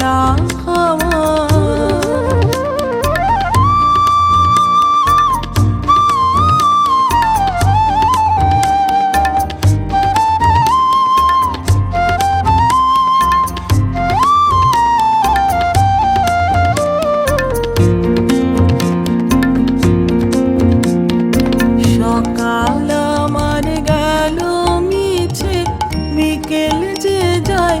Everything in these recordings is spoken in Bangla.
খোলা হাওয়া সকাল আমার গেল মিছে যে যায়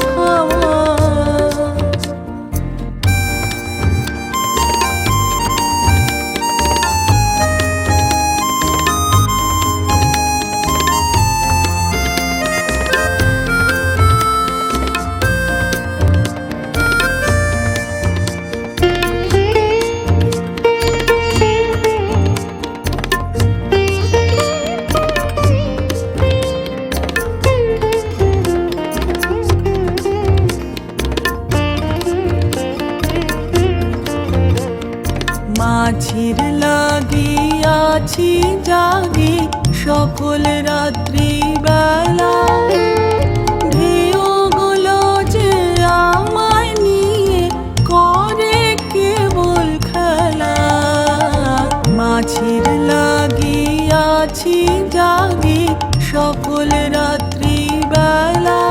লাগিয়াছি জাগি সকল রাত্রি বেলা যে লাগিয়াছি জাগি সকল রাত্রি বেলা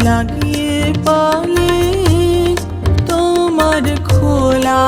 লাগিয়ে পালে তোমার খোলা